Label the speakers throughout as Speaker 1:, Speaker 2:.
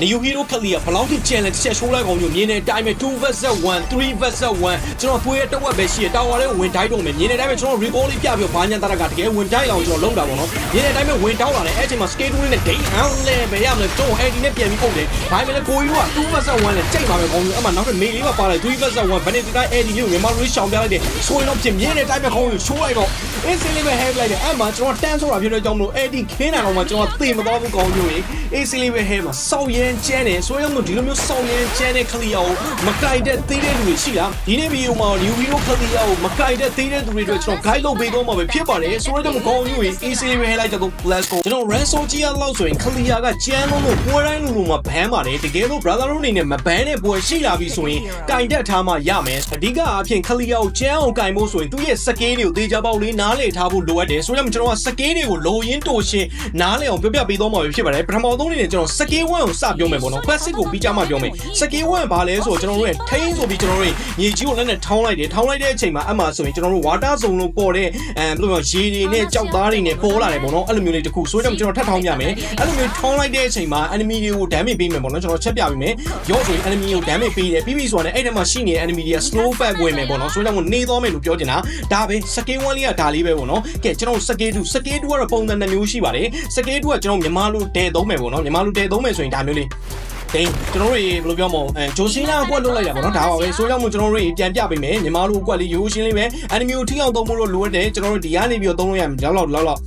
Speaker 1: နေယူဟီရိုခလီကဘလောက်ထိ challenge ချက်ရှိုးလိုက်ကောင်မျိုးမြင်တဲ့အတိုင်းပဲ2 vs 1 3 vs 1ကျွန်တော်သွေးရဲ့တစ်ဝက်ပဲရှိရတာဝါလေးဝင်တိုင်းတော့မယ်မြင်တဲ့အတိုင်းပဲကျွန်တော် recall လေးပြပြီးဘာညာတရကတကယ်ဝင်တိုင်းအောင်ကျွန်တော်လုံးတာပေါ့နော်မြင်တဲ့အတိုင်းပဲဝင်တောင်းလာတယ်အဲ့ချိန်မှာ skate 2နဲ့ day hand လဲပဲရမလဲကျွန်တော် AD နဲ့ပြန်ပြီးပုတ်တယ်ဒါပေမဲ့ကိုကြီးက2 vs 1နဲ့ကြိတ်ပါပဲကောင်မျိုးအမှနောက်တစ်မေလေးပါပါလိုက်3 vs 1ဘယ်နဲ့ဒီတိုင်း AD ကိုမြန်မာလူရှောင်ပြလိုက်တယ်ဆိုရင်တော့ပြင်မြင်တဲ့အတိုင်းပဲကောင်မျိုးရှိုးလိုက်တော့ AC လေးပဲ head လိုက်တယ်အဲ့မှာကျွန်တော်တန်းဆိုတာဖြစ်တဲ့ကြောင့်မလို့ AD ခင်းတာတော့မှကျွန်တော်သိမသွားဘူးကောင်မျိုးကြီး AC လေးပဲ head မှာစောက်ရင်ကျန်းတယ်ဆိုရင်တော့ဒီလိုမျိုးစောက်ရင်ကျန်းတဲ့ခလီယာကိုမကြိုက်တဲ့သေးတဲ့လူတွေရှိလားဒီနေ့ဗီဒီယိုမှာ new hero ခလီယာကိုမကြိုက်တဲ့သေးတဲ့သူတွေအတွက်ကျွန်တော် guide လုပ်ပေးတော့မှာပဲဖြစ်ပါတယ်ဆိုတော့ကောင်မျိုးကြီး AC လေးပဲ head လိုက်တော့ let's go ကျွန်တော် ransom ကြီးရလောက်ဆိုရင်ခလီယာကကျန်းလုံးလို့ပွဲတိုင်းလူလူမှာဘန်းပါတယ်တကယ်လို့ brother တို့အနေနဲ့မဘန်းတဲ့ပွဲရှိလာပြီဆိုရင်ကင်တက်ထားမှရမယ်အဓိကအဖြစ်ခလီယာကိုကျန်းအောင်ကင်ဖို့ဆိုရင်သူ့ရဲ့စကေးတွေကိုတေချာပေါက်လေးနားလေထားဖို့လိုအပ်တယ်ဆိုတော့ကျွန်တော်ကစကေးတွေကိုလိုရင်းတိုရှင်းနားလေအောင်ပြပြပေးတော့မှာဖြစ်ပါတယ်ပထမဆုံးအနေနဲ့ကျွန်တော်စကေး1ကိုစပြောမယ်ပေါ့နော် basic ကိုပြီးကြမှာပြောမယ်စကေး1ဘာလဲဆိုတော့ကျွန်တော်တို့ရဲ့ထိန်းဆိုပြီးကျွန်တော်တို့ရေကြီးကိုလည်းနဲ့ထောင်းလိုက်တယ်ထောင်းလိုက်တဲ့အချိန်မှာအမှဆိုရင်ကျွန်တော်တို့ water zone လို့ပေါ်တဲ့အဲဘယ်လိုပြောရေတွေနဲ့ကြောက်သားတွေနဲ့ပေါ်လာတယ်ပေါ့နော်အဲ့လိုမျိုးလေးတစ်ခုဆိုတော့ကျွန်တော်ထပ်ထောင်းပြမယ်အဲ့လိုမျိုးထောင်းလိုက်တဲ့အချိန်မှာ enemy တွေကို damage ပေးမယ်ပေါ့နော်ကျွန်တော်ချက်ပြပေးမယ်ရော့ဆိုရင် enemy ကို damage ပေးတယ်ပြီးပြီဆိုတော့အဲ့ထဲမှာရှိနေတဲ့ enemy တွေက slow back ဝင်မယ်ပေါ့နော်ဆိုတော့နေသွားမယ်လို့ပြောချင်တာဒါပဲ scale 1လေးကဒါလေးပဲပေါ့နော်ကဲကျွန်တော် scale 2 scale 2ကတော့ပုံစံနှစ်မျိုးရှိပါတယ် scale 2ကကျွန်တော်မြန်မာလိုတဲသုံးမယ်ပေါ့နော်မြန်မာလိုတဲသုံးမယ်ဆိုရင်ဒါမျိုးလေးဒိန်းကျွန်တော်တို့ရေဘယ်လိုပြောမလဲအဲဂျိုရှင်းလာအကွက်လုတ်လိုက်တာပေါ့နော်ဒါပါပဲဆိုတော့မို့ကျွန်တော်တို့ရေပြန်ပြပေးမယ်မြန်မာလိုအကွက်လေးရိုးရှင်းလေးပဲ enemy ကိုထိအောင်သုံးဖို့လို့လိုအပ်တယ်ကျွန်တော်တို့ဒီကနေပြီးတော့သုံးလို့ရမယ်လောက်လောက်လောက်လောက်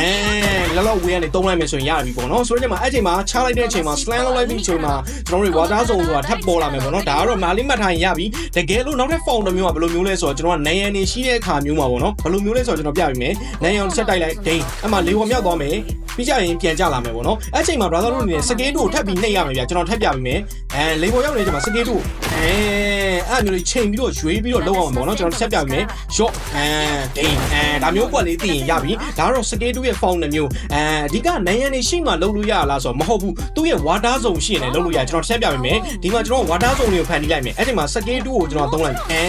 Speaker 1: အဲလောက်လောက်ဝေးကနေသုံးလိုက်မယ်ဆိုရင်ရပြီပေါ့နော်ဆိုတော့ကျွန်မအဲ့ချိန်မှာချလိုက်တဲ့အချိန်မှာ slam လုပ်လိုက်ပြီးအချိန်မှာကျွန်တော်တို့ water zone ဆိုတာထပ်ပေါ်လာမယ်ပေါ့နော်ဒါကတော့မာလေးမှတ်ထားရင်ရပြီတကယ်လို့နောက်ထပ် form တစ်မျိုးကဘယ်လိုမျိုးလဲဆိုတော့ကျွန်တော်ကနိုင်ရန်နေရှိတဲ့အခါမျိုးမှာပေါ့နော်ဘယ်လိုမျိုးလဲဆိုတော့ကျွန်တော်ပြပေးမယ်နိုင်ရန်ဆက်တိုက်လိုက်ဒိန်းအဲ့မှာလေးပေါ်မြောက်သွားမယ်ပြီးကြရင်ပြန်ကြလာမယ်ပေါ့နော်အဲ့ချိန်မှာ brother တို့အနေနဲ့ scale 2ကိုထပ်ပြီးနှိပ်ရမယ်ဗျာကျွန်တော်ထပ်ပြပေးမယ်အဲလေးပေါ်ရောက်နေချိန်မှာ scale 2ကိုအဲအဲ့မျိုးလေးချိန်ပြီးတော့ရွေးပြီးတော့လောက်အောင်ပေါ့နော်ကျွန်တော်ဆက်ပြပေးမယ် short အဲဒိန်းအဲဒါမျိုးကွက်လေးသိရင်ရပြီဒါကတော့ scale 2ရဲ့ form တစ်မျိုးအဲအဓိကနိုင်ရန်နေရှိမှလုပ်လို့ရလားဆိုတော့မဟုတ်ဘူးသူ့ရဲ့ water zone ရှိရင်လည်းလုပ်လို့ရကျွန်တော်ဆက်ပြပေးမယ်ဒီမှာကျွန်တော် water zone တွေကိုဖန်တီးလိုက်မယ်အဲ့ဒီမှာ scale 2ကိုကျွန်တော်သုံးလိုက်အဲ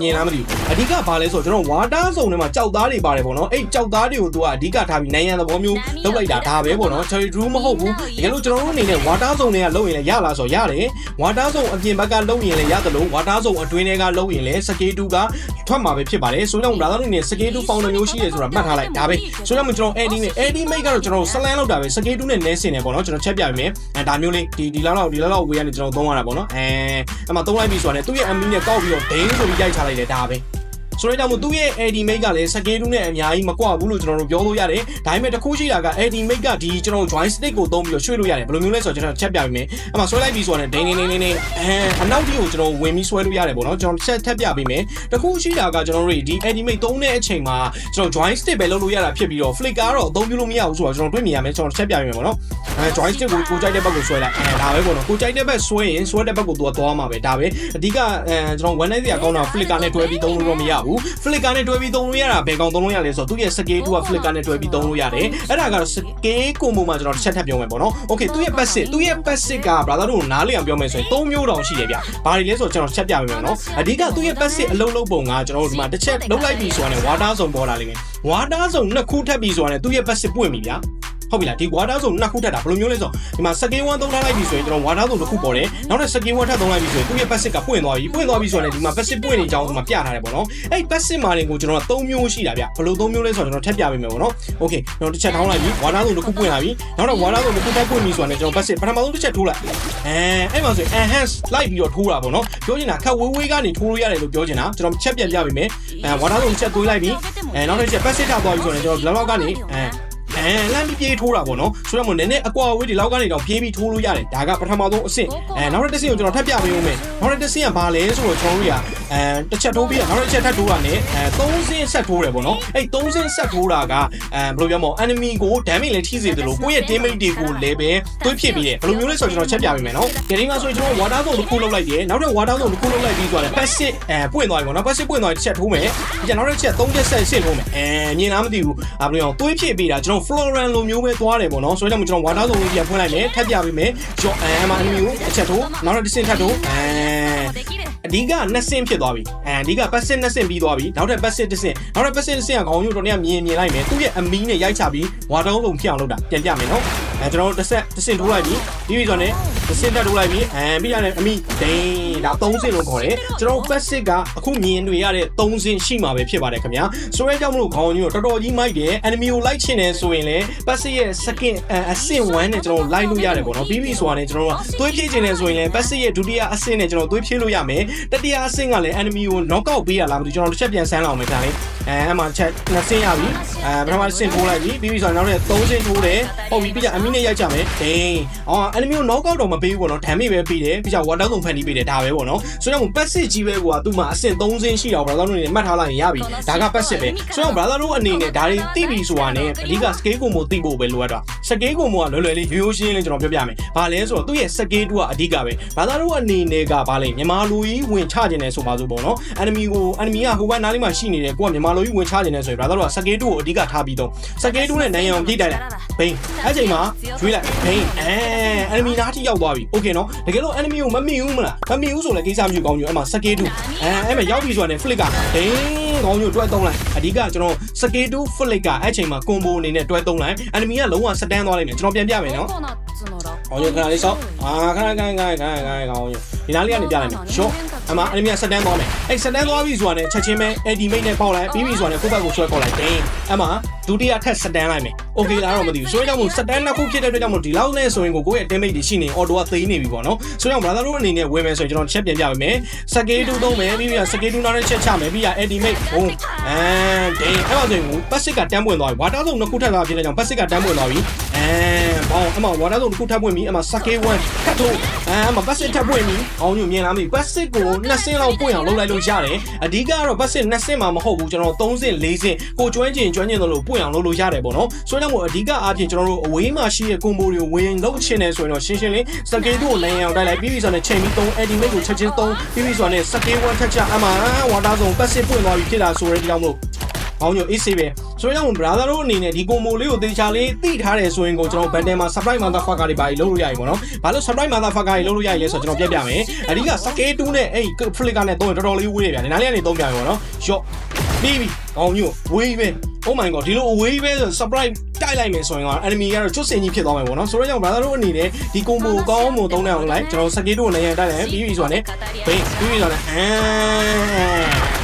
Speaker 1: မြင်လားမသိဘူးအဓိကဘာလဲဆိုတော့ကျွန်တော် water zone ထဲမှာကြောက်သားတွေပါတယ်ပေါ့နော်အဲ့ကြောက်သားတွေကိုသူကအဓိကထားပြီးနိုင်ရန်သဘောမျိုးလုပ်လိုက်တာဒါပဲပေါ့နော် cherry room မဟုတ်ဘူးတကယ်လို့ကျွန်တော်တို့အနေနဲ့ water zone တွေကလုပ်ရင်လည်းရလားဆိုတော့ရတယ် water zone အပြင်ဘက်ကလုပ်ရင်လည်းရတယ်လို့ water zone အတွင်းထဲကလုပ်ရင်လည်း scale 2ကထွက်မှာပဲဖြစ်ပါတယ်ဆိုတော့ brother တို့အနေနဲ့ scale 2 founder မျိုးရှိတယ်ဆိုတာမှတ်ထားလိုက်ဒါပဲဆိုတော့ကျွန်တော် AD နဲ့ AD make ကတော့ကျွန်တော် slam လောက်တာပဲ scale 2နဲ့နဲစင်တယ်ပေါ့နော်ကျွန်တော်ချက်ပြပေးမယ်အဲဒါမျိုးလေးဒီဒီလောက်လောက်ဒီလောက်လောက်ဝေးကနေကျွန်တော်သုံးရတာပေါ့နော်အဲအမှသုံးလိုက်ပြီဆိုတာနဲ့သူ့ရဲ့ MB နဲ့ကောက်ပြီးတော့ဒိန်းဆိုပြီးရိုက်ချလိုက်တယ်ဒါပဲ ဆိုတော့ကြောင့်မို့သူ့ရဲ့ AD mate ကလည်း scale 2နဲ့အများကြီးမကွာဘူးလို့ကျွန်တော်တို့ပြောလို့ရတယ်။ဒါပေမဲ့တစ်ခုရှိတာက AD mate ကဒီကျွန်တော် joint stick ကိုသုံးပြီးတော့ရွှေ့လို့ရတယ်။ဘယ်လိုမျိုးလဲဆိုတော့ကျွန်တော်ချက်ပြပေးမယ်။အမှဆွဲလိုက်ပြီးဆိုတော့ဒိန်းဒိန်းဒိန်းဒိန်းအဲအနောက်တီကိုကျွန်တော်ဝင်ပြီးဆွဲလို့ရတယ်ပေါ့နော်။ကျွန်တော်ချက်ထပ်ပြပေးမယ်။တစ်ခုရှိတာကကျွန်တော်တို့ဒီ AD mate သုံးတဲ့အချိန်မှာကျွန်တော် joint stick ပဲလုပ်လို့ရတာဖြစ်ပြီးတော့ flick ကတော့အသုံးပြုလို့မရဘူးဆိုတော့ကျွန်တော်တွေ့မြင်ရမယ်ကျွန်တော်ချက်ပြပေးမယ်ပေါ့နော်။အဲ joint stick ကိုကိုကြိုက်တဲ့ဘက်ကိုဆွဲလိုက်။အဲဒါပဲပေါ့နော်။ကိုကြိုက်တဲ့ဘက်ဆွဲရင်ဆွဲတဲ့ဘက်ကိုသူကသွားမှာပဲဒါပဲ။အဓိကအဲကျွန်တော် one night စရာကောင်းတာ flicker နဲ့တွဲပြီးသုံးလို့တော့မရဘူး။ flicker နဲ့တွဲပြီးသုံးလို့ရတာဘယ်ကောင်သုံးလို့ရလဲဆိုတော့သူ့ရဲ့ scale 2က flicker နဲ့တွဲပြီးသုံးလို့ရတယ်အဲ့ဒါကတော့ scale ကိုပုံမှာကျွန်တော်တစ်ချက်ထပ်ပြောမယ်ပေါ့နော် okay သူ့ရဲ့ passive သူ့ရဲ့ passive က brother တို့နားလည်အောင်ပြောမယ်ဆိုရင်၃မျိုးတောင်ရှိတယ်ဗျဘာတွေလဲဆိုတော့ကျွန်တော်ချက်ပြပေးမယ်နော်အဓိကသူ့ရဲ့ passive အလုံးလုံးပုံကကျွန်တော်တို့ဒီမှာတစ်ချက်လုံးလိုက်ပြီဆိုတာနဲ့ water zone ပေါ်လာလိမ့်မယ် water zone နှစ်ခုထပ်ပြီဆိုတာနဲ့သူ့ရဲ့ passive ပွင့်ပြီဗျာ ဟုတ်ပြီလားဒီ water zone နှစ်ခုထပ်တာဘယ်လိုမျိုးလဲဆိုတော့ဒီမှာ scale 1သုံးထားလိုက်ပြီဆိုရင်ကျွန်တော် water zone တစ်ခုပေါ်တယ်နောက်ထပ် scale 1ထပ်သုံးလိုက်ပြီဆိုရင်သူ့ရဲ့ passive ကပွင့်သွားပြီပွင့်သွားပြီဆိုရင်ဒီမှာ passive ပွင့်နေကြအောင်ဒီမှာပြထားတယ်ပေါ့နော်အဲ့ passive မှာတွေကိုကျွန်တော်က3မျိုးရှိတာဗျဘယ်လို3မျိုးလဲဆိုတော့ကျွန်တော်ထပ်ပြပေးမယ်ပေါ့နော် okay ကျွန်တော်တစ်ချက်ထောင်းလိုက်ပြီ water zone တစ်ခုပွင့်လာပြီနောက်တော့ water zone တစ်ခုထပ်ပွင့်ပြီဆိုတော့ကျွန်တော် passive ပထမဆုံးတစ်ချက်ထိုးလိုက်အဲအဲ့မှာဆိုရင် enhance လိုက်ပြီးတော့ထိုးတာပေါ့နော်ပြောချင်တာခက်ဝေးဝေးကနေထိုးလို့ရတယ်လို့ပြောချင်တာကျွန်တော်ချက်ပြန်ပြပေးမယ်အဲ water zone တစ်ချက်သွေးလိုက်ပြီအဲနောက်တစ်ချက် passive ထားသွားပြီဆိုရင်ကျွန်တော် level ကနေအဲ အဲလမ်းပြီးပြေးထိုးတာပေါ့နော်ဆိုတော့မို့နည်းနည်းအကွာအဝေးဒီလောက်ကနေတော့ပြေးပြီးထိုးလို့ရတယ်ဒါကပထမဆုံးအဆင့်အဲနောက်တစ်ဆင့်ကိုကျွန်တော်ထပ်ပြပေးဦးမယ်နောက်တစ်ဆင့်ကဘာလဲဆိုတော့ကျွန်တော်တို့ကအဲတစ်ချက်ထိုးပြီးတော့နောက်တစ်ချက်ထပ်ထိုးတာနဲ့အဲသုံးဆင့်ဆက်ထိုးတယ်ပေါ့နော်အဲ့သုံးဆင့်ဆက်ထိုးတာကအဲဘယ်လိုပြောမလဲ enemy ကို damage လည်းထိစေတယ်လို့ကိုယ့်ရဲ့ teammate တွေကိုလည်းပဲတွေးဖြစ်ပြီးတယ်ဘယ်လိုမျိုးလဲဆိုတော့ကျွန်တော်ချက်ပြပေးမယ်နော်ဒီနေ့မှာဆိုရင်ကျွန်တော် water zone တစ်ခုလောက်လိုက်တယ်နောက်ထပ် water zone တစ်ခုလောက်လိုက်ပြီးသွားတယ် passive အဲပွင့်သွားပြီပေါ့နော် passive ပွင့်သွားတစ်ချက်ထိုးမယ်ဒီနောက်တစ်ချက်သုံးချက်ဆက်ရှင်းထိုးမယ်အဲမြင်လားမသိဘူးအဲဘယ်လိုအောင်တွေးဖြစ်ပြီးတာကျွန်တော် Floran လိုမျိုးပဲသွားတယ်ပေါ့နော်ဆိုတော့ကျွန်တော် Water Zone ကိုပြန်ဖွင့်လိုက်မယ်ထပ်ပြပေးမယ် John အမ်မာအမျိုးအချက်တို့နောက်တော့တစ်ဆင့်ထပ်တို့အမ်အဓိကနှစ်ဆင့်ဖြစ်သွားပြီအဲအဓိက passive နှစ်ဆင့်ပြီးသွားပြီနောက်ထပ် passive တစ်ဆင့်နောက်ထပ် passive တစ်ဆင့်ကခေါင်းညို့တော်နေမြင်မြင်လိုက်မယ်သူ့ရဲ့အမီးနဲ့ရိုက်ချပြီးဝါတုံးလုံးဖြစ်အောင်လုပ်တာပြန်ပြမယ်နော် အဲကျွန်တော်တို့တစ်ဆက်တစ်စင်ထိုးလိုက်ပြီပြီးပြီဆိုတော့ねတစ်စင်တက်ထိုးလိုက်ပြီအဲပြီးရတယ်အမိဒိန်းဒါ3စင်လို့ခေါ်တယ်ကျွန်တော်တို့ passive ကအခုမြင်တွေ့ရတဲ့3စင်ရှိမှာပဲဖြစ်ပါတယ်ခင်ဗျာဆိုရဲကြောင့်မလို့ခေါင်းကြီးကိုတော်တော်ကြီးမိုက်တယ် enemy ကိုလိုက်ချင်တယ်ဆိုရင်လည်း passive ရဲ့ second အဆင့်1နဲ့ကျွန်တော်လိုက်လို့ရတယ်ပေါ့နော်ပြီးပြီဆိုတာနဲ့ကျွန်တော်တို့သွေးဖြည့်ချင်တယ်ဆိုရင်လည်း passive ရဲ့ဒုတိယအဆင့်နဲ့ကျွန်တော်သွေးဖြည့်လို့ရမယ်တတိယအဆင့်ကလည်း enemy ကို knock out ပေးရလားမသိဘူးကျွန်တော်တစ်ချက်ပြန်ဆန်းလောက်မယ်ခင်ဗျာလေအဲအမှချက်နှစ်ဆင့်ရပြီအဲပထမဆင့်ထိုးလိုက်ပြီပြီးပြီဆိုတော့နောက်ထပ်3ဆင့်ထိုးတယ်ဟုတ်ပြီပြီးကြအမိနဲ့ရိုက်ကြမယ်ဒိန်းအော် enemy ကို knock out တော့မပေးဘူးပေါ့နော် damage ပဲပေးတယ်ပြီးကြ water သုံးဖန်တီးပေးတယ်ဒါပဲပေါ့နော်ဆိုတော့ passive ကြီးပဲကွာသူ့မှာအဆင့်3ဆင့်ရှိတော့ brother တို့အနေနဲ့မှတ်ထားလိုက်ရင်ရပြီဒါက passive ပဲဆိုတော့ brother တို့အနေနဲ့ဒါတွေသိပြီဆိုတာနဲ့အဓိက scale ကိုမို့သိဖို့ပဲလိုအပ်တာ scale ကိုမို့ကလွယ်လွယ်လေးရိုးရိုးရှင်းရှင်းလေးကျွန်တော်ပြောပြမယ်ဘာလဲဆိုတော့သူ့ရဲ့ scale တူကအဓိကပဲ brother တို့အနေနဲ့ကဘာလဲမြန်မာလူကြီးဝင်ချခြင်းနဲ့ဆိုပါစို့ပေါ့နော် enemy ကို enemy ကဟိုဘက်နားလေးမှာရှိနေတယ်ကိုကမြန်မာလူကြီးဝင်ချခြင်းနဲ့ဆိုရင် brother တို့က scale တူကိုအဓိကထားပြီးတော့ scale တူနဲ့နိုင်အောင်ပြိတိုက်လိုက်ဘိန်းအဲ့ချိန်မှာကျွေးလိုက်ဟိန်းအဲ enemy နားထိရောက်သွားပြီโอเคနော်တကယ်လို့ enemy ကိုမမိဘူးမလားမမိဘူးဆိုလည်းကိစ္စမျိုးကောင်းညိုအဲ့မှာစကေးတူအဲအဲ့မှာရောက်ပြီဆိုတာနဲ့ flick ကဟိန်းကောင်းညိုတွဲသုံးလိုက်အဓိကကျွန်တော်စကေးတူ flick ကအဲ့ချိန်မှာ combo အနေနဲ့တွဲသုံးလိုက် enemy ကလုံးဝ stand သွားလိုက်မယ်ကျွန်တော်ပြန်ပြမယ်နော်ကောင်းညိုခဏလေးရှော့အာခဏခဏခဏခဏခဏကောင်းညိုဒီနားလေးကနေပြလိုက်မယ်ရှော့ အမအနီမီကစတန်းသွားမယ်။အဲ့စတန်းသွားပြီဆိုတာနဲ့ချက်ချင်းပဲ ultimate နဲ့ပေါက်လိုက်ပြီးပြီဆိုတာနဲ့ကိုယ့်ဘက်ကိုဆွဲပေါက်လိုက်။ဒင်း။အမဒုတိယထပ်စတန်းလိုက်မယ်။ Okay လားတော့မသိဘူး။ဆိုတော့ကြောင့်မို့စတန်းနှစ်ခုဖြစ်တဲ့အတွက်ကြောင့်မို့ဒီလောက်နဲ့ဆိုရင်ကိုကိုယ့်ရဲ့ damage တွေရှိနေ auto ကသိမ်းနေပြီပေါ့နော်။ဆိုတော့ brother တို့အနေနဲ့ဝယ်မယ်ဆိုရင်ကျွန်တော်ချက်ပြန်ပြပေးမယ်။ scale 2သုံးမယ်ပြီးပြီ scale 2နောက်နဲ့ချက်ချမယ်ပြီးရ ultimate ဘုံ။အဲဒင်းအဲ့မှာဆိုရင် passive ကတန်းပွင့်သွားပြီ။ water ဆုံးနှစ်ခုထပ်သွားဖြစ်တဲ့ကြောင့် passive ကတန်းပွင့်သွားပြီ။အဲဘောင်းအမ water ဆုံးတစ်ခုထပ်ပွင့်ပြီအမ scale 1ထပ်ထိုးအဲအမ passive ထပ်ပွင့်ပြီ။အောင်းညမြင်လားမသိဘူး passive ကိုနှစ်ဆင့်လောက်ပွင့်အောင်လုပ်လိုက်လို့ရတယ်။အဓိကကတော့ passive နှစ်ဆင့်မှမဟုတ်ဘူးကျွန်တော်3ဆင့်4ဆင့်ကိုကျွမ်းကျင်ကျွမ်းကျင်သလိုပွင့်အောင်လုပ်လို့ရတယ်ပေါ့နော်။ဆိုတော့မို့အဓိကအားဖြင့်ကျွန်တော်တို့အဝေးမှာရှိတဲ့ combo တွေကိုဝင်လုပ်ချင်တယ်ဆိုရင်တော့ရှင်းရှင်းလေး scale 2ကိုနိုင်အောင်တိုက်လိုက်ပြီးပြီဆိုတော့ချိန်ပြီး3 ultimate ကိုချက်ချင်း3ပြီးပြီဆိုတော့ scale 1ထပ်ချအမ water ဆုံး passive ပွင့်သွားပြီဖြစ်တာဆိုရဲဒီကြောင့်မို့ ဘောင်းညို AC ပဲဆိုတော့ brother တို့အနေနဲ့ဒီ combo လေးကိုသေချာလေးသိထားတယ်ဆိုရင်ကိုကျွန်တော် button မှာ surprise motherfucker တွေပါပြီးလုပ်လို့ရပြီပေါ့နော်ဘာလို့ surprise motherfucker တွေလုပ်လို့ရရလဲဆိုတော့ကျွန်တော်ပြပြမယ်အဓိက scale 2နဲ့အဲ့ flicker နဲ့သုံးရင်တော်တော်လေးဝေးတယ်ဗျာဒီနားလေးကနေသုံးပြမယ်ပေါ့နော် shot ပြီးပြီဘောင်းညိုဝေးပဲ Oh my god ဒီလိုအဝေးပဲဆို surprise တိုက်လိုက်မယ်ဆိုရင်တော့ enemy ကတော့ကျွတ်စင်ကြီးဖြစ်သွားမယ်ပေါ့နော်ဆိုတော့ကြောင့် brother တို့အနေနဲ့ဒီ combo ကောင်းမှုသုံးတဲ့အောင်လိုက်ကျွန်တော် scale 2ကိုလည်းရတိုက်လိုက်ပြီးပြီဆိုတော့ ne ဘေးပြီးပြီဆိုတော့အဲ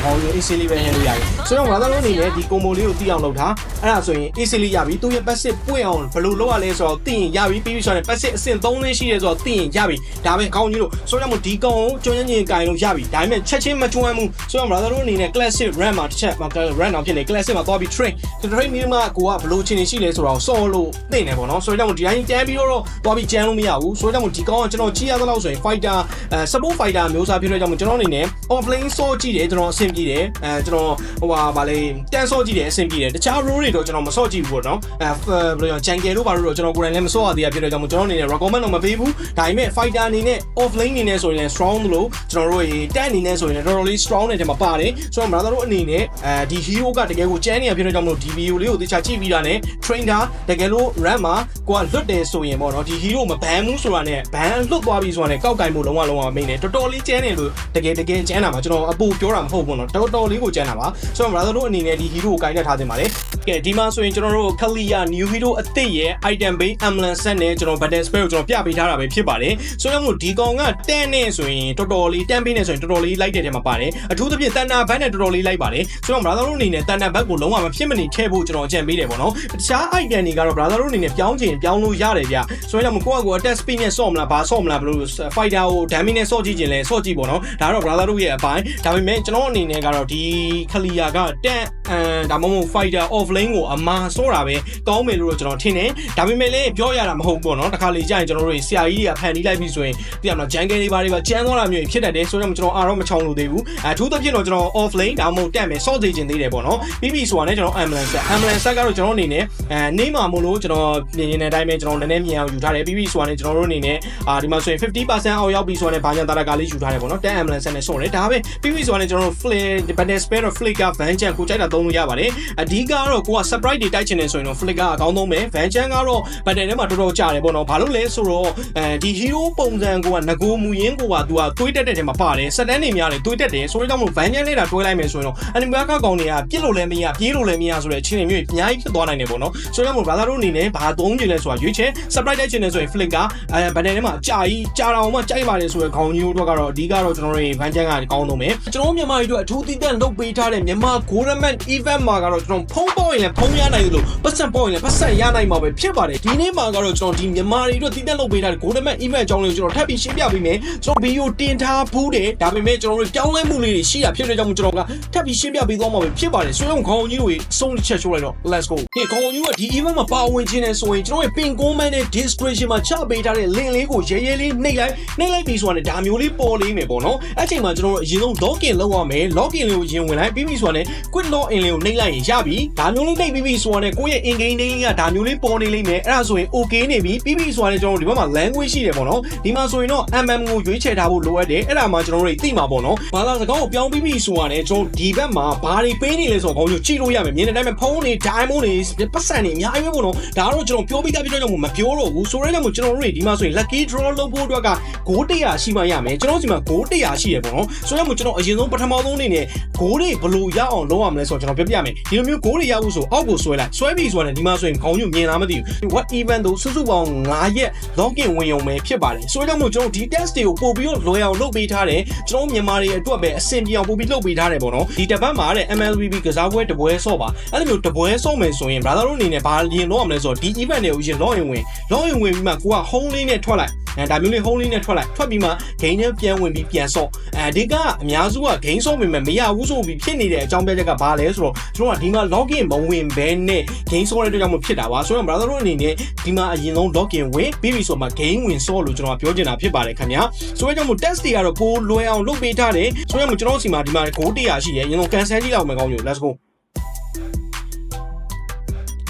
Speaker 1: ဟောရ easily ပဲဟဲ့လို့ရတယ်ဆိုတော့ brother တို့အနေနဲ့ဒီ combo လေးကိုသိအောင်လုပ်ထားအဲ့ဒါဆိုရင် easily ရပြီသူရဲ့ passive ပွင့်အောင်ဘယ်လိုလုပ်ရလဲဆိုတော့သိရင်ရပြီပြီးပြီဆိုတော့ passive အဆင့်3လင်းရှိတယ်ဆိုတော့သိရင်ရပြီဒါပဲကောင်းကြီးလို့ဆိုတော့ဒီကောင်ကိုကျွမ်းကျင်ကင်လို့ရပြီဒါပေမဲ့ချက်ချင်းမကျွမ်းဘူးဆိုတော့ brother တို့အနေနဲ့ classic run မှာတစ်ချက် run အောင်ဖြစ်နေ classic မှာသွားပြီး train train မိမှာကိုကဘယ်လိုချင်းနေရှိလဲဆိုတော့စောလို့သိနေပေါ့နော်ဆိုတော့ဒီတိုင်းတန်းပြီးတော့သွားပြီးကျန်းလို့မရဘူးဆိုတော့ဒီကောင်ကကျွန်တော်ကြည့်ရသလောက်ဆိုရင် fighter အဲ support fighter မျိုးစားဖြစ်တဲ့ကြောင့်ကျွန်တော်အနေနဲ့ offlane စောကြည့်တယ်ကျွန်တော်အဆင်ပြေတယ်အဲကျွန်တော်ဟိုဟာဗာလေတန်းစောကြည့်တယ်အဆင်ပြေတယ်တခြား role တွေတော့ကျွန်တော်မစောကြည့်ဘူးပေါ့နော်အဲဘယ်လိုကြောင့် jungle လို့ပါလို့တော့ကျွန်တော်ကိုယ်တိုင်လည်းမစောရသေးတာဖြစ်တဲ့ကြောင့်ကျွန်တော်အနေနဲ့ recommend တော့မပေးဘူးဒါပေမဲ့ fighter အနေနဲ့ offlane အနေနဲ့ဆိုရင်လည်း strong လို့ကျွန်တော်တို့ရေ tank အနေနဲ့ဆိုရင်လည်းတော်တော်လေး strong တဲ့ထဲမှာပါတယ်ဆိုတော့ brother တို့အနေနဲ့အဲဒီ hero ကတကယ်ကိုကျန်းနေရဖြစ်တဲ့ကြောင့်မလို့ DBO လေးကိုသေချာကြည့်ပြီးတာနဲ့ trainer တကယ်လို့ ram မှာကိုကလွတ်တယ်ဆိုရင်ပေါ့နော်ဒီ hero မဘန်ဘူးဆိုတာနဲ့ဘန်လွတ်သွားပြီဆိုတာနဲ့ကောက်ကင်မှုလုံးဝလုံးဝမိနေတော်တော်လေးကျန်းနေလို့တကယ်တကယ်ကျန်းတာမှာကျွန်တော်အပူပြောတာမဟုတ်ဘူးနော်တော်တော်လေးကိုကျန်းတာပါဆိုတော့ brother တို့အနေနဲ့ဒီ hero ကိုကင်တက်ထားတင်ပါတယ်ကဲဒီမှာဆိုရင်ကျွန်တော်တို့ Kalia new hero အသစ်ရဲ့ item base ambulance set နဲ့ကျွန်တော် button spell ကိုကျွန်တော်ပြပေးထားတာပဲဖြစ်ပါတယ်ဆိုတော့မို့ဒီကောင်ကတန်းနေဆိုရင်တော်တော်လေးတန်းပေးနေဆိုရင်တော်တော်လေးလိုက်တဲ့ထဲမှာပါတယ်အထူးသဖြင့်တန်တာဘတ်နဲ့တော်တော်လေးလိုက်ပါတယ်ဆိုတော့ brother တို့အနေနဲ့တန်တာဘတ်ကိုလုံးဝမဖြစ်မနေထည့်ဖို့ကျွန်တော်အကြံပေးတယ်ပေါ့နော်တခြား item တွေကတော့ brother တို့အနေနဲ့ပြောင်းချင်ပြောင်းလို့ရတယ်ဗျဆိုတော့ကိုယ့်အကို attack speed နဲ့ဆော့မလားဘာဆော့မလားဘလို့ fighter ကို damage နဲ့ဆော့ကြည့်ခြင်းလဲဆော့ကြည့်ပေါ့နော်ဒါတော့ brother တို့ရဲ့အပိုင်းဒါပေမဲ့ကျွန်တော်အနေနဲ့ကတော့ဒီ clear ကတန်အမ်ဒါမှမဟုတ် fighter off lane ကိုအမာဆော့တာပဲကောင်းမယ်လို့တော့ကျွန်တော်ထင်တယ်ဒါပေမဲ့လည်းပြောရတာမဟုတ်ပေါ့နော်တခါလေကြာရင်ကျွန်တော်တို့ဆရာကြီးတွေကဖန်တီးလိုက်ပြီဆိုရင်သိရမလား jungle တွေဘာတွေပါကျန်းသွားတာမျိုးဖြစ်တတ်တယ်ဆိုတော့ကျွန်တော်အားတော့မချောင်လို့သေးဘူးအထူးသဖြင့်တော့ကျွန်တော် off lane ဒါမှမဟုတ်တက်မယ်ဆော့စေခြင်းသေးတယ်ပေါ့နော်ပြီးပြီဆိုတာနဲ့ကျွန်တော် ambulance ambulance ကတော့ကျွန်တော်အနေနဲ့အဲနေမှာမို့လို့ကျွန်တော်မြင်နေတဲ့အတိုင်းပဲကျွန်တော်နည်းနည်းမြင်အောင်ယူထားတယ်ပြီးပြီဆိုတာနဲ့ကျွန်တော်တို့အနေနဲ့အာဒီမှာဆိုရင်50%အောက်ရောက်ပြီဆိုတာနဲ့ဘာညာတာကလေးယူထားတယ်ပေါ့နော်တက် ambulance နဲ့ဆော့တယ်ဒါပဲပြီးပြီဆိုတာနဲ့ကျွန်တော်တို့ flare battle spare တော့ flick က van jump ကိုကြိုက်တာသုံးလို့ရပါတယ်အဓိကတော့ကိုက surprise တွေတိုက်ချင်နေဆိုရင်တော့ flick ကအကောင်းဆုံးပဲ van jump ကတော့ battle ထဲမှာတော်တော်ကြာတယ်ပေါ့နော်ဘာလို့လဲဆိုတော့အဲဒီ hero ပုံစံကိုကငကိုမူရင်းကိုကသူကတွေးတက်တဲ့ထဲမှာပါတယ်စက်တန်းနေများတယ်တွေးတက်တယ်ဆိုတော့ကြောင့်မို့ van jump လေးတာတွဲလိုက်မယ်ဆိုရင်တော့ anime ကကောင်တွေကပြစ်လို့လည်းမရပြေးလို့လည်းမရဆိုတဲ့အခြေအနေမျိုးအများကြီးဖြစ်သွားနိုင်တယ်ပေါ့နော်ဆိုတော့ဘာသာတို့အနေနဲ့ဘာသုံးကျင်လဲဆိုတာရွေးချယ် surprise တိုက်ချင်တယ်ဆိုရင် flick ကအဲဗန်နယ်ထဲမှာအကြာကြီးကြာတော်မှကြိုက်ပါတယ်ဆိုရယ်ခေါင်းကြီးတို့ကတော့အဓိကတော့ကျွန်တော်တို့ဗန်ချန်ကကောင်းဆုံးပဲကျွန်တော်မြန်မာတွေအတွက်အထူးသီးသန့်လုပ်ပေးထားတဲ့မြန်မာ Golden event မှာကတော့ကျွန်တော်ဖုံးပေါက်ရင်လည်းဖုံးရနိုင်သလိုပတ်စံပေါက်ရင်လည်းပတ်စံရနိုင်မှာပဲဖြစ်ပါတယ်ဒီနေ့မှာကတော့ကျွန်တော်ဒီမြန်မာတွေအတွက်သီးသန့်လုပ်ပေးထားတဲ့ Golden event အကြောင်းလေးကိုကျွန်တော်ထပ်ပြီးရှင်းပြပေးမယ်ကျွန်တော်ဗီဒီယိုတင်ထားဘူးတယ်ဒါပေမဲ့ကျွန်တော်တို့ပြောင်းလဲမှုလေးတွေရှိတာဖြစ်တဲ့ကြောင့်ကျွန်တော်ကထပ်ပြီးရှင်းပြပေးသွားမှာပဲဖြစ်ပါတယ်ဆိုတော့ခေါင်းကြီးတွေအဆုံးချက်ချိုးလိုက်တော့ let's go ဒီခေါင်းကြီးကဒီ event မှာပါဝင်ခြင်းနဲ့ဆိုရင်ကျွန်တော်ရဲ့ pin comment နဲ့ description မှာချပေးထားတဲ့ link လေးကိုရဲရဲလေးနှိပ်လိုက်နှိပ်လိုက်ပြီးဆိုတာနဲ့ဒါမျိုးလေးပေါ်လေးမယ်ပေါ့နော်အဲ့ချိန်မှာကျွန်တော်တို့အရင်ဆုံး login လုပ်ရမယ် login လေးကိုရင်ဝင်လိုက်ပြီးပြီဆိုတာနဲ့ quick login လေးကိုနှိပ်လိုက်ရင်ရပြီဒါမျိုးလေးနှိပ်ပြီးပြီဆိုတာနဲ့ကိုယ့်ရဲ့ in game name ကဒါမျိုးလေးပေါ်နေလိမ့်မယ်အဲ့ဒါဆိုရင် okay နေပြီပြီးပြီဆိုတာနဲ့ကျွန်တော်တို့ဒီဘက်မှာ language ရှိတယ်ပေါ့နော်ဒီမှာဆိုရင်တော့ mm ကိုရွေးချယ်ထားဖို့လိုအပ်တယ်အဲ့ဒါမှကျွန်တော်တို့သိမှာပေါ့နော်ဘာသာစကားကိုပြောင်းပြီးပြီဆိုတာနဲ့ကျွန်တော်ဒီဘက်မှာဘာတွေပေးနေလဲဆိုတော့ခေါင်းကြီးကြည့်လို့ရမယ်မြင်တဲ့အတိုင်းပဲဖုန်းတွေ diamond တွေပတ်စံတွေအများကြီးပဲပေါ့နော်ဒါကတော့ကျွန်တော်ပြောပြီးသားပြတော့ကြောင့်မပြောတော့ဘူးဆိုရဲလည်းမို့ကျွန်တော်တို့တွေဒီမှာဆိုရင် lucky draw လုပ်ဖို့အတွက်ကဂိုး100ရှိမှရမယ်ကျွန်တော်စီမှာဂိုး100ရှိရပေါ့နော်ဆိုရဲမို့ကျွန်တော်အရင်ဆုံးပထမဆုံးအနေနဲ့ဂိုးတွေဘယ်လိုရအောင်လုပ်ရမလဲဆိုတော့ကျွန်တော်ပြောပြမယ်ဒီလိုမျိုးဂိုးတွေရဖို့ဆိုအောက်ကိုဆွဲလိုက်ဆွဲပြီးဆိုရင်ဒီမှာဆိုရင်ခေါင်းညွမြင်လားမသိဘူး what event တို့စုစုပေါင်း9ရက် login ဝင်ရုံပဲဖြစ်ပါတယ်ဆိုရဲမို့ကျွန်တော်ဒီ test တွေကိုပို့ပြီးတော့လွယ်အောင်လုပ်ပေးထားတယ်ကျွန်တော်မြန်မာတွေအတွက်ပဲအဆင်ပြေအောင်ပို့ပြီးလုပ်ပေးထားတယ်ပေါ့နော်ဒီတစ်ပတ်မှာတဲ့ MLBB ကစားပွဲတပွဲဆော့ပါအဲ့လိုမျိုးတပွဲဆော့မယ်ဆိုရင် brother တို့အနေနဲ့ဘာရင်လုပ်ရမလဲဆိုတော့ဒီ event တွေကိုရင် login ဝင် login ဝင်ပြီးမှကိုက home လေးနဲ့ထွက်လိုက်အဲဒါမျိုးလေး home လေးနဲ့ထွက်လိုက်ထွက်ပြီးမှ game နဲ့ပြန်ဝင်ပြီးပြန်ဆော့အဲဒီကအများစုက game ဆော့ဝင်မယ်မရဘူးဆိုပြီးဖြစ်နေတဲ့အကြောင်းပြချက်ကဘာလဲဆိုတော့ကျွန်တော်ကဒီမှာ login မဝင်ဘဲနဲ့ game ဆော့တဲ့အတွက်ကြောင့်မဖြစ်တာပါဆိုတော့ brother တို့အနေနဲ့ဒီမှာအရင်ဆုံး login ဝင်ပြီးပြီဆိုမှ game ဝင်ဆော့လို့ကျွန်တော်ကပြောချင်တာဖြစ်ပါတယ်ခင်ဗျာဆိုတော့ကြောင့်မို့ test တွေကတော့ပိုလွယ်အောင်လုပ်ပေးထားတယ်ဆိုတော့ကျွန်တော်စီမှာဒီမှာ goal 100ရှိတယ်အရင်ဆုံး cancel ကြည့်လောက်မယ်ကောင်းပြီ let's go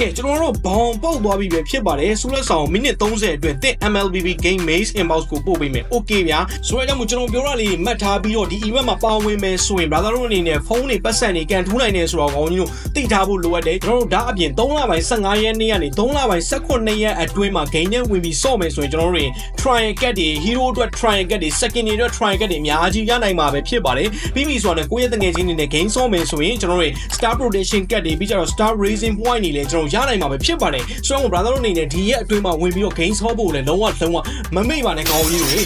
Speaker 1: ကဲကျွန်တော်တို့ဘောင်ပေါက်သွားပြီပဲဖြစ်ပါတယ်ဆူလက်ဆောင်မိနစ်30အတွင်းသင် MLBB Game Maze Inbox ကိုပို့ပေးမယ် Okay ဗျာဆိုတော့ကြောင့်ကျွန်တော်ပြောရလေးမှတ်ထားပြီးတော့ဒီ event မှာပါဝင်မယ်ဆိုရင် brother တို့အနေနဲ့ဖုန်းတွေပတ်စံတွေကန်ထူးနိုင်တယ်ဆိုတော့ကောင်းကြီးတို့သိထားဖို့လိုအပ်တယ်ကျွန်တော်တို့ဒါအပြင်3လပိုင်း15ရက်နေ့ကနေ3လပိုင်း18ရက်အတွင်းမှာ game နဲ့ဝင်ပြီးစော့မယ်ဆိုရင်ကျွန်တော်တို့တွေ trial cat တွေ hero အတွက် trial cat တွေ second တွေအတွက် trial cat တွေအများကြီးရနိုင်မှာပဲဖြစ်ပါတယ်ပြီးပြီဆိုတော့ကိုယ့်ရဲ့တငယ်ချင်းတွေနဲ့ game စော့မယ်ဆိုရင်ကျွန်တော်တို့ star protection cat တွေပြီးကြတော့ star raising point တွေလည်းကျွန်တော်ရနိုင်မှာပဲဖြစ်ပါတယ်ဆိုတော့ brother တို့အနေနဲ့ဒီရက်အတွင်းမှာဝင်ပြီးတော့ game ဆော့ဖို့လည်းလုံးဝလုံးဝမမေ့ပါနဲ့ကောင်းကြီးတွေ